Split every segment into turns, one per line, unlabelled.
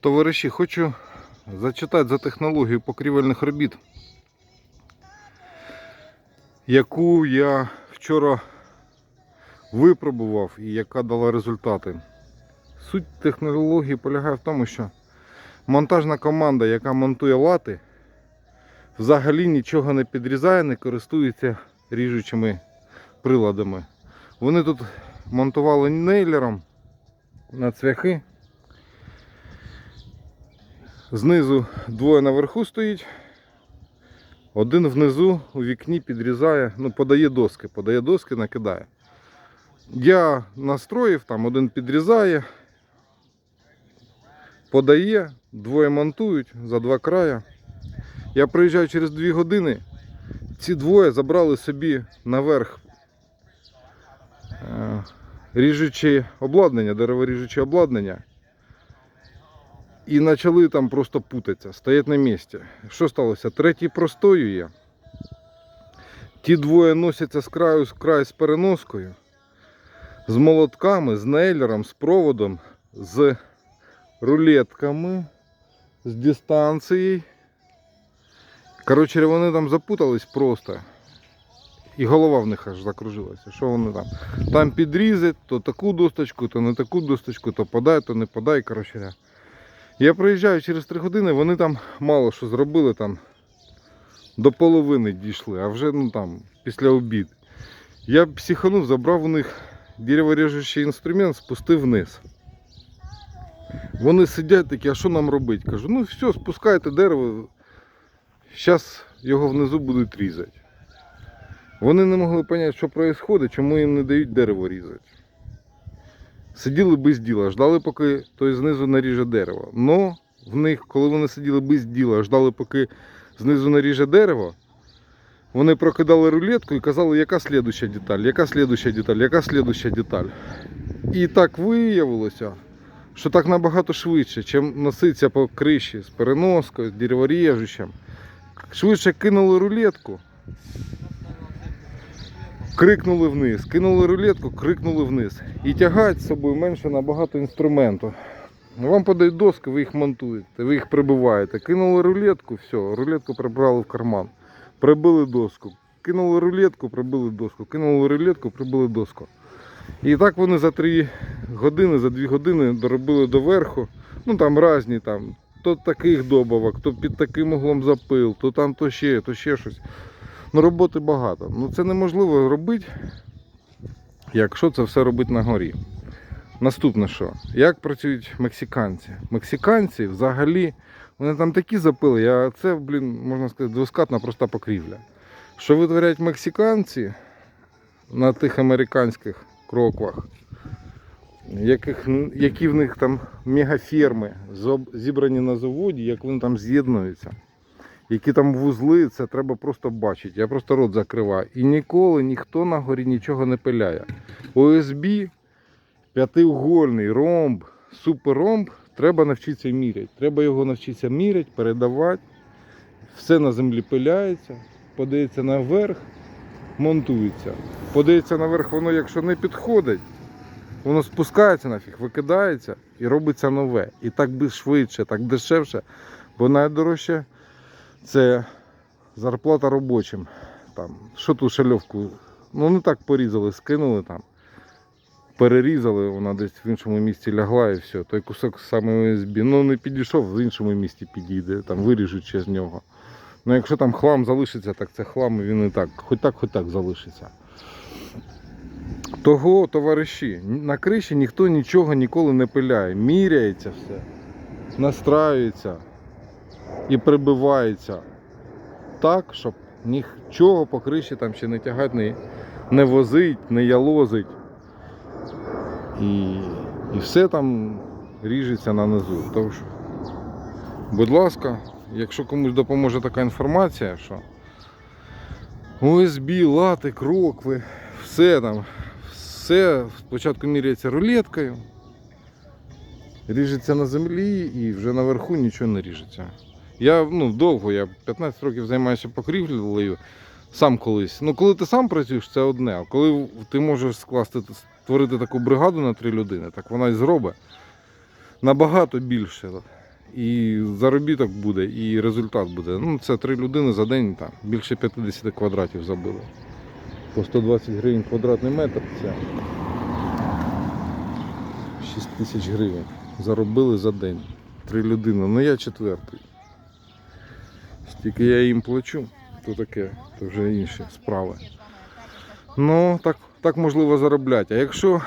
Товариші, хочу зачитати за технологію покрівельних робіт, яку я вчора випробував і яка дала результати. Суть технології полягає в тому, що монтажна команда, яка монтує лати, взагалі нічого не підрізає, не користується ріжучими приладами. Вони тут монтували нейлером на цвяхи. Знизу двоє наверху стоїть, один внизу у вікні підрізає, ну, подає доски, подає доски, накидає. Я настроїв, там один підрізає, подає, двоє монтують за два края. Я приїжджаю через дві години. Ці двоє забрали собі наверх е, ріжуче обладнання, дереворіжуче обладнання. І почали там просто путатися, стоять на місці. Що сталося? Третій простоює. Ті двоє носяться з краю з краю з переноскою, з молотками, з нейлером, з проводом, з рулетками, з дистанцією. Коротше, вони там запутались просто. І голова в них аж закружилася. Що вони там? Там підрізать, то таку досточку, то не таку досточку, то подай, то не подай. Коротше. Я приїжджаю через 3 години, вони там мало що зробили, там до половини дійшли, а вже ну там після обід. Я психанув, забрав у них дереворіжучий інструмент, спустив вниз. Вони сидять такі, а що нам робити? Кажу, ну все, спускайте дерево, зараз його внизу будуть різати. Вони не могли зрозуміти, що відбувається, чому їм не дають дерево різати. Сиділи без діла, ждали, поки той знизу наріже дерево. Но в них, коли вони сиділи без діла, ждали, поки знизу наріже дерево, вони прокидали рулетку і казали, яка слідуща деталь, яка слідуща деталь, яка слідуща деталь. І так виявилося, що так набагато швидше, чим носиться по криші з переноскою, з дереворіжучим. Швидше кинули рулетку, крикнули вниз, кинули рулетку, крикнули вниз. І тягати з собою менше набагато інструменту. Вам подають доски, ви їх монтуєте, ви їх прибиваєте. Кинули рулетку, все, рулетку прибрали в карман. Прибили доску. Кинули рулетку, прибили доску. Кинули рулетку, прибили доску. І так вони за 3 години, за 2 години доробили до верху. Ну там різні там. То таких добавок, то під таким углом запил, то там то ще, то ще щось. Ну, роботи багато. Ну це неможливо робити, якщо це все робити на горі. Наступне що? Як працюють мексиканці? Мексиканці взагалі, вони там такі запили, я, це, блін, можна сказати, двоскатна проста покрівля. Що витворяють мексиканці на тих американських кроквах, яких, які в них там мегаферми зібрані на заводі, як вони там з'єднуються які там вузли, це треба просто бачити. Я просто рот закриваю. І ніколи ніхто на горі нічого не пиляє. ОСБ, п'ятиугольний ромб, суперромб, треба навчитися міряти. Треба його навчитися міряти, передавати. Все на землі пиляється, подається наверх, монтується. Подається наверх, воно, якщо не підходить, воно спускається нафіг, викидається і робиться нове. І так би швидше, так дешевше, бо найдорожче це зарплата робочим. Там, що ту шальовку, ну не так порізали, скинули там, перерізали, вона десь в іншому місці лягла і все. Той кусок саме ОСБ, ну не підійшов, в іншому місці підійде, там виріжуть ще з нього. Ну якщо там хлам залишиться, так це хлам і він і так, хоч так, хоч так залишиться. Того, товариші, на криші ніхто нічого ніколи не пиляє. Міряється все, настраюється і прибивається так, щоб нічого по криші там ще не тягати, не, не возить, не ялозить. І, і все там ріжеться на низу. Тож, будь ласка, якщо комусь допоможе така інформація, що ОСБ, лати, крокви, все там, все спочатку міряється рулеткою, ріжеться на землі і вже наверху нічого не ріжеться. Я ну, довго, я 15 років займаюся покрівлею, сам колись. Ну, коли ти сам працюєш, це одне. А коли ти можеш скласти, створити таку бригаду на три людини, так вона і зробить набагато більше. і заробіток буде, і результат буде. Ну, це три людини за день, там, більше 50 квадратів забили. По 120 гривень квадратний метр це 6 тисяч гривень. Заробили за день. Три людини. Ну я четвертий. Стільки я їм плачу, то таке, то вже інші справи. Ну, так, так можливо заробляти. А якщо,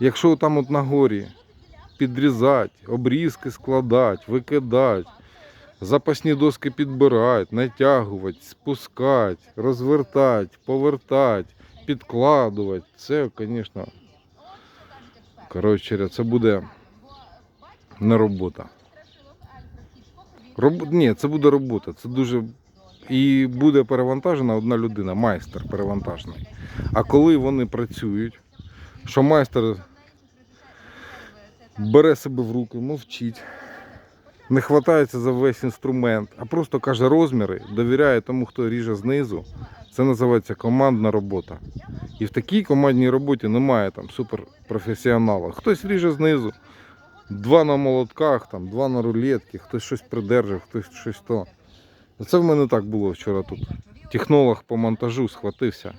якщо там от на горі підрізати, обрізки складати, викидати, запасні доски підбирати, натягувати, спускати, розвертати, повертати, підкладувати, це, звісно, коротше, це буде не робота. Роб... Ні, це буде робота. Це дуже. І буде перевантажена одна людина, майстер перевантажений. А коли вони працюють, що майстер бере себе в руки, мовчить, не хватається за весь інструмент, а просто каже розміри, довіряє тому, хто ріже знизу. Це називається командна робота. І в такій командній роботі немає там суперпрофесіонала. Хтось ріже знизу, два на молотках, там, два на рулетки, хтось щось придержав, хтось щось то. Це в мене так було вчора тут. Технолог по монтажу схватився.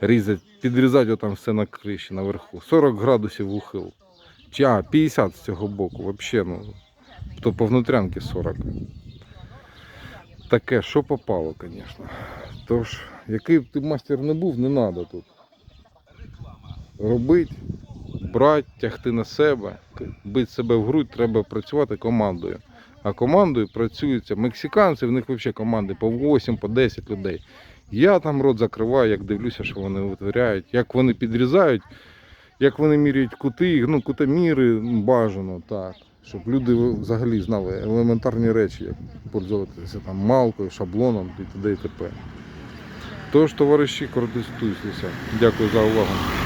Різать, підрізати отам все на криші наверху. 40 градусів ухил. Чи а, 50 з цього боку, взагалі, ну. То по внутрянки 40. Таке, що попало, звісно. Тож, який б ти мастер не був, не треба тут. Робити, брати, тягти на себе, бити себе в грудь, треба працювати командою. А командою працюються мексиканці, в них взагалі команди по 8, по 10 людей. Я там рот закриваю, як дивлюся, що вони витворяють, як вони підрізають, як вони міряють кути, ну, кутоміри бажано, так. Щоб люди взагалі знали елементарні речі, як пользуватися там малкою, шаблоном і т.д. і т.п. Тож, товариші, користуйтеся. Дякую за увагу.